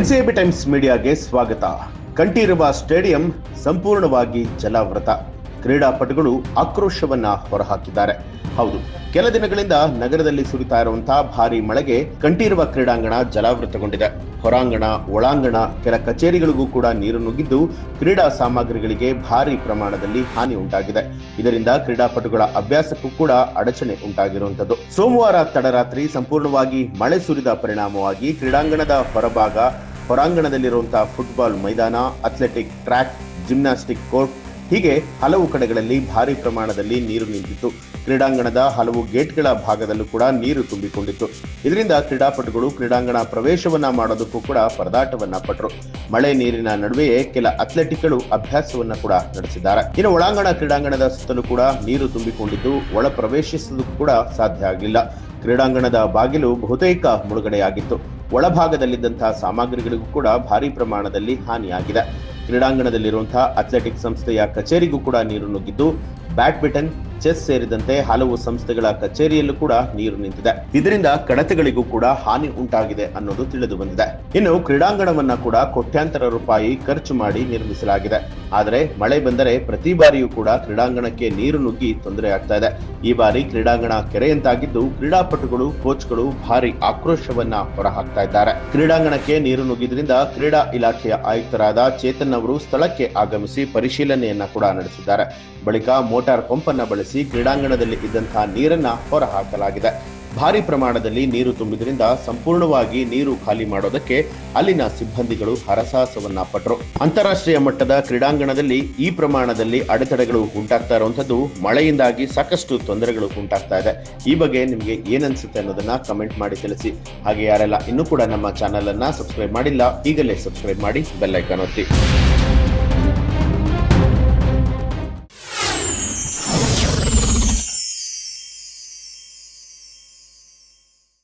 ಬಿಸಿಎಬಿ times ಮೀಡಿಯಾಗೆ ಸ್ವಾಗತ. Kanteerava stadium ಸಂಪೂರ್ಣವಾಗಿ ಜಲಾವೃತ. ಕ್ರೀಡಾಪಟುಗಳು ಆಕ್ರೋಶವನ್ನ ಹೊರಹಾಕಿದ್ದಾರೆ. ಹೌದು, ಕೆಲ ದಿನಗಳಿಂದ ನಗರದಲ್ಲಿ ಸುರಿತಾ ಇರುವಂತಹ ಭಾರಿ ಮಳೆಗೆ ಕಂಠೀರವ ಕ್ರೀಡಾಂಗಣ ಜಲಾವೃತಗೊಂಡಿದೆ. ಹೊರಾಂಗಣ, ಒಳಾಂಗಣ, ಕೆಲ ಕಚೇರಿಗಳಿಗೂ ಕೂಡ ನೀರು ನುಗ್ಗಿದ್ದು ಕ್ರೀಡಾ ಸಾಮಗ್ರಿಗಳಿಗೆ ಭಾರಿ ಪ್ರಮಾಣದಲ್ಲಿ ಹಾನಿ ಉಂಟಾಗಿದೆ. ಇದರಿಂದ ಕ್ರೀಡಾಪಟುಗಳ ಅಭ್ಯಾಸಕ್ಕೂ ಕೂಡ ಅಡಚಣೆ ಉಂಟಾಗಿರುವಂತದ್ದು ಸೋಮವಾರ ತಡರಾತ್ರಿ ಸಂಪೂರ್ಣವಾಗಿ ಮಳೆ ಸುರಿದ ಪರಿಣಾಮವಾಗಿ ಕ್ರೀಡಾಂಗಣದ ಹೊರಭಾಗ ಹೊರಾಂಗಣದಲ್ಲಿರುವಂತಹ ಫುಟ್ಬಾಲ್ ಮೈದಾನ ಅಥ್ಲೆಟಿಕ್ ಟ್ರ್ಯಾಕ್ ಜಿಮ್ನಾಸ್ಟಿಕ್ ಕೋರ್ಟ್ ಹೀಗೆ ಹಲವು ಕಡೆಗಳಲ್ಲಿ ಭಾರಿ ಪ್ರಮಾಣದಲ್ಲಿ ನೀರು ನಿಂತಿತ್ತು. ಕ್ರೀಡಾಂಗಣದ ಹಲವು ಗೇಟ್ಗಳ ಭಾಗದಲ್ಲೂ ಕೂಡ ನೀರು ತುಂಬಿಕೊಂಡಿತ್ತು. ಇದರಿಂದ ಕ್ರೀಡಾಪಟುಗಳು ಕ್ರೀಡಾಂಗಣ ಪ್ರವೇಶವನ್ನ ಮಾಡೋದಕ್ಕೂ ಕೂಡ ಪರದಾಟವನ್ನ ಪಟ್ಟರು ಮಳೆ ನೀರಿನ ನಡುವೆಯೇ ಕೆಲ ಅಥ್ಲೆಟಿಕ್ಗಳು ಅಭ್ಯಾಸವನ್ನ ಕೂಡ ನಡೆಸಿದ್ದಾರೆ. ಇನ್ನು ಒಳಾಂಗಣ ಕ್ರೀಡಾಂಗಣದ ಸುತ್ತಲೂ ಕೂಡ ನೀರು ತುಂಬಿಕೊಂಡಿದ್ದು, ಒಳ ಪ್ರವೇಶಿಸಲು ಕೂಡ ಸಾಧ್ಯ ಆಗಲಿಲ್ಲ. ಕ್ರೀಡಾಂಗಣದ ಬಾಗಿಲು ಬಹುತೇಕ ಮುಳುಗಡೆಯಾಗಿತ್ತು. ಒಳಭಾಗದಲ್ಲಿದ್ದಂತಹ ಸಾಮಗ್ರಿಗಳಿಗೂ ಕೂಡ ಭಾರಿ ಪ್ರಮಾಣದಲ್ಲಿ ಹಾನಿಯಾಗಿದೆ. ಕ್ರೀಡಾಂಗಣದಲ್ಲಿರುವಂತಹ ಅಥ್ಲೆಟಿಕ್ ಸಂಸ್ಥೆಯ ಕಚೇರಿಗೂ ಕೂಡ ನೀರು ನುಗ್ಗಿದ್ದು ಬ್ಯಾಡ್ಮಿಂಟನ್ ಚೆಸ್ ಸೇರಿದಂತೆ ಹಲವು ಸಂಸ್ಥೆಗಳ ಕಚೇರಿಯಲ್ಲೂ ಕೂಡ ನೀರು ನಿಂತಿದೆ. ಇದರಿಂದ ಕಡತಗಳಿಗೂ ಕೂಡ ಹಾನಿ ಉಂಟಾಗಿದೆ ಅನ್ನೋದು ತಿಳಿದು ಬಂದಿದೆ. ಇನ್ನು ಕ್ರೀಡಾಂಗಣವನ್ನ ಕೂಡ ಕೋಟ್ಯಾಂತರ ರೂಪಾಯಿ ಖರ್ಚು ಮಾಡಿ ನಿರ್ಮಿಸಲಾಗಿದೆ. ಆದರೆ ಮಳೆ ಬಂದರೆ ಪ್ರತಿ ಬಾರಿಯೂ ಕೂಡ ಕ್ರೀಡಾಂಗಣಕ್ಕೆ ನೀರು ನುಗ್ಗಿ ತೊಂದರೆ ಆಗ್ತಾ ಇದೆ. ಈ ಬಾರಿ ಕ್ರೀಡಾಂಗಣ ಕೆರೆಯಂತಾಗಿದ್ದು ಕ್ರೀಡಾಪಟುಗಳು, ಕೋಚ್ಗಳು ಭಾರಿ ಆಕ್ರೋಶವನ್ನ ಹೊರಹಾಕ್ತಾ ಇದ್ದಾರೆ. ಕ್ರೀಡಾಂಗಣಕ್ಕೆ ನೀರು ನುಗ್ಗಿದ್ರಿಂದ ಕ್ರೀಡಾ ಇಲಾಖೆಯ ಆಯುಕ್ತರಾದ ಚೇತನ್ ಅವರು ಸ್ಥಳಕ್ಕೆ ಆಗಮಿಸಿ ಪರಿಶೀಲನೆಯನ್ನ ಕೂಡ ನಡೆಸಿದ್ದಾರೆ. ಬಳಿಕ ಮೋಟಾರ್ ಪಂಪ್ ಅನ್ನ ಬಳಸಿ ಕ್ರೀಡಾಂಗಣದಲ್ಲಿ ಇದ್ದಂತಹ ನೀರನ್ನ ಹೊರಹಾಕಲಾಗಿದೆ. ಭಾರಿ ಪ್ರಮಾಣದಲ್ಲಿ ನೀರು ತುಂಬಿದ್ರಿಂದ ಸಂಪೂರ್ಣವಾಗಿ ನೀರು ಖಾಲಿ ಮಾಡೋದಕ್ಕೆ ಅಲ್ಲಿನ ಸಿಬ್ಬಂದಿಗಳು ಹರಸಾಹಸವನ್ನ ಪಟ್ಟರು ಅಂತಾರಾಷ್ಟ್ರೀಯ ಮಟ್ಟದ ಕ್ರೀಡಾಂಗಣದಲ್ಲಿ ಈ ಪ್ರಮಾಣದಲ್ಲಿ ಅಡೆತಡೆಗಳು ಉಂಟಾಗ್ತಾ ಇರುವಂತದ್ದು ಮಳೆಯಿಂದಾಗಿ ಸಾಕಷ್ಟು ತೊಂದರೆಗಳು ಉಂಟಾಗ್ತಾ ಇದೆ. ಈ ಬಗ್ಗೆ ನಿಮಗೆ ಏನನ್ಸುತ್ತೆ ಅನ್ನೋದನ್ನ ಕಮೆಂಟ್ ಮಾಡಿ ತಿಳಿಸಿ. ಹಾಗೆ ಯಾರೆಲ್ಲ ಇನ್ನೂ ಕೂಡ ನಮ್ಮ ಚಾನೆಲ್ ಅನ್ನ ಸಬ್ಸ್ಕ್ರೈಬ್ ಮಾಡಿಲ್ಲ, ಈಗಲೇ ಸಬ್ಸ್ಕ್ರೈಬ್ ಮಾಡಿ ಬೆಲ್ಲೈಕನ್ ಒತ್ತಿ.